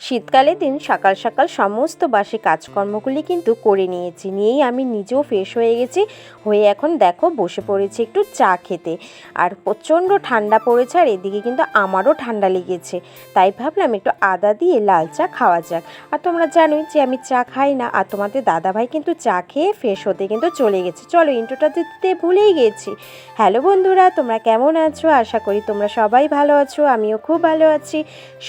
শীতকালের দিন সকাল সকাল সমস্ত বাসি কাজকর্মগুলি কিন্তু করে নিয়েছি। নিয়েই আমি নিজেও ফ্রেশ হয়ে গেছি। হয়ে এখন দেখো বসে পড়েছি একটু চা খেতে। আর প্রচণ্ড ঠান্ডা পড়েছে আর এদিকে কিন্তু আমারও ঠান্ডা লেগেছে। তাই ভাবলাম একটু আদা দিয়ে লাল চা খাওয়া যাক। আর তোমরা জানোই যে আমি চা খাই না। আর তোমাদের দাদাভাই কিন্তু চা খেয়ে ফ্রেশ হতে কিন্তু চলে গেছে। চলো ইন্টোটা দিতে ভুলেই গেছি। হ্যালো বন্ধুরা, তোমরা কেমন আছো? আশা করি তোমরা সবাই ভালো আছো। আমিও খুব ভালো আছি।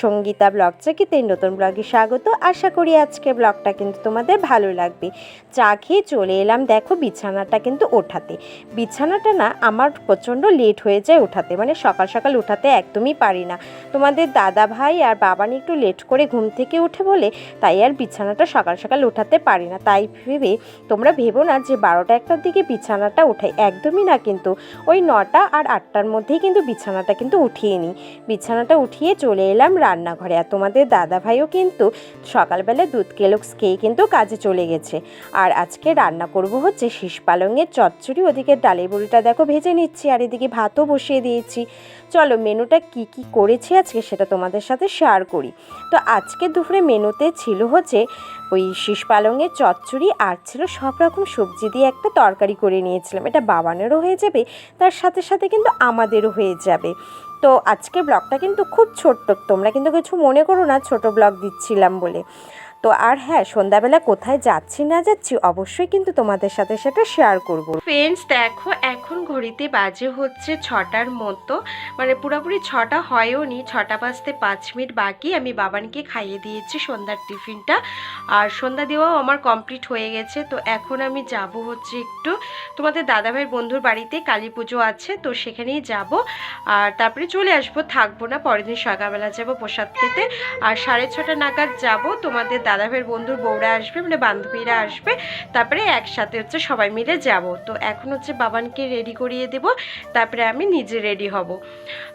সঙ্গীতা ব্লগ চাকিতে নতুন ব্লগে স্বাগত। আশা করি আজকে ব্লগটা কিন্তু তোমাদের ভালো লাগবে। চা খেয়ে চলে এলাম, দেখো বিছানাটা কিন্তু ওঠাতে। বিছানাটা না আমার প্রচণ্ড লেট হয়ে যায় ওঠাতে মানে সকাল সকাল ওঠাতে একদমই পারি না। তোমাদের দাদা ভাই আর বাবানি একটু লেট করে ঘুম থেকে উঠে বলে তাই আর বিছানাটা সকাল সকাল ওঠাতে পারি না। তাই ভেবে তোমরা ভেবো না যে বারোটা একটার দিকে বিছানাটা ওঠাই একদমই না কিন্তু, ওই নটা আর আটটার মধ্যেই কিন্তু বিছানাটা কিন্তু উঠিয়ে নিই। বিছানাটা উঠিয়ে চলে এলাম রান্নাঘরে। আর তোমাদের দাদা ভাইও কিন্তু সকালবেলা দুধ কেলক্স খেয়ে কিন্তু কাজে চলে গেছে। আর আজকে রান্না করব হচ্ছে শীষ পালংয়ের চচ্চড়ি, ওদিকে ডালের বড়িটা দেখো ভেজে নিচ্ছি, আর এদিকে ভাতও বসিয়ে দিয়েছি। চলো মেনুটা কি কি করেছি আজকে সেটা তোমাদের সাথে শেয়ার করি। তো আজকে দুপুরে মেনুতে ছিল হচ্ছে ওই শীষ পালংয়ের চচ্চড়ি, আর ছিল সব রকম সবজি দিয়ে একটা তরকারি করে নিয়েছিলাম। এটা বাবানেরও হয়ে যাবে, তার সাথে সাথে কিন্তু আমাদেরও হয়ে যাবে। তো আজকে ব্লগটা কিন্তু খুব ছোট্ট, তোমরা কিন্তু কিছু মনে করো না, ছোট ব্লগ দিচ্ছিলাম বলে। তো আর হ্যাঁ সন্ধ্যাবেলা কোথায় যাচ্ছি না যাচ্ছি অবশ্যই কিন্তু তোমাদের সাথে সেটা শেয়ার করব। ফ্রেন্ডস দেখো, এখন ঘড়িতে বাজে হচ্ছে ছটার মতো। মানে পুরোপুরি ছটা হয়ও নি, ছটা বাজতে পাঁচ মিনিট বাকি। আমি বাবানকে খাইয়ে দিয়েছি সন্ধ্যার টিফিনটা। আর সন্ধ্যা দেওয়াও আমার কমপ্লিট হয়ে গেছে। তো এখন আমি যাব হচ্ছে একটু তোমাদের দাদাভাইয়ের বন্ধুর বাড়িতে, কালী পুজো আছে, তো সেখানেই যাব। আর তারপরে চলে আসব, থাকব না, পরের দিন সকালবেলা যাব প্রসাদ খেতে। আর সাড়ে ছটা নাগাদ যাব তোমাদের দাদাভাইয়ের বন্ধুর বউরা আসবে মানে বান্ধবীরা আসবে, তারপরে একসাথে হচ্ছে সবাই মিলে যাব। তো এখন হচ্ছে বাবানকে রেডি করিয়ে দেব, তারপরে আমি নিজে রেডি হব।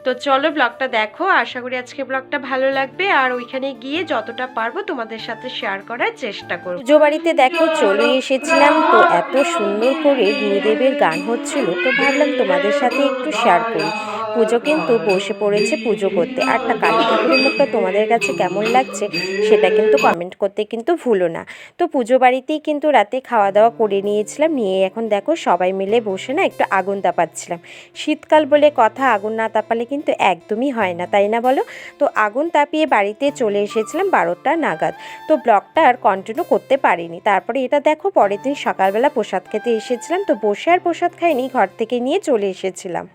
তো চলো ব্লগটা দেখো, আশা করি আজকে ব্লগটা ভালো লাগবে। আর ওইখানে গিয়ে যতটা পারব তোমাদের সাথে শেয়ার করার চেষ্টা করব। পুজো বাড়িতে দেখো, চলে এসেছিলাম। তো এত সুন্দর করে গুরুদেবের গান হচ্ছিল, তো ভাবলাম তোমাদের সাথে একটু শেয়ার করি। পুজো কিন্তু বসে পড়েছে পুজো করতে। আর তা কালী ঠাকুরের মুখটা তোমাদের কাছে কেমন লাগছে সেটা কিন্তু কমেন্ট করতে কিন্তু ভুলো না। তো পুজো বাড়িতেই কিন্তু রাতে খাওয়া দাওয়া করে নিয়েছিলাম, নিয়ে এখন দেখো সবাই মিলে বসে না একটু আগুন তাপাচ্ছিলাম। শীতকাল বলে কথা আগুন না তাপালে কিন্তু একদমই হয় না, তাই না বলো? তো আগুন তাপিয়ে বাড়িতে চলে এসেছিলাম বারোটা নাগাদ। তো ব্লগটা আর কন্টিনিউ করতে পারিনি। তারপরে এটা দেখো পরের দিন সকালবেলা প্রসাদ খেতে এসেছিলাম, তো বসে আর প্রসাদ খাইনি, ঘর থেকে নিয়ে চলে এসেছিলাম।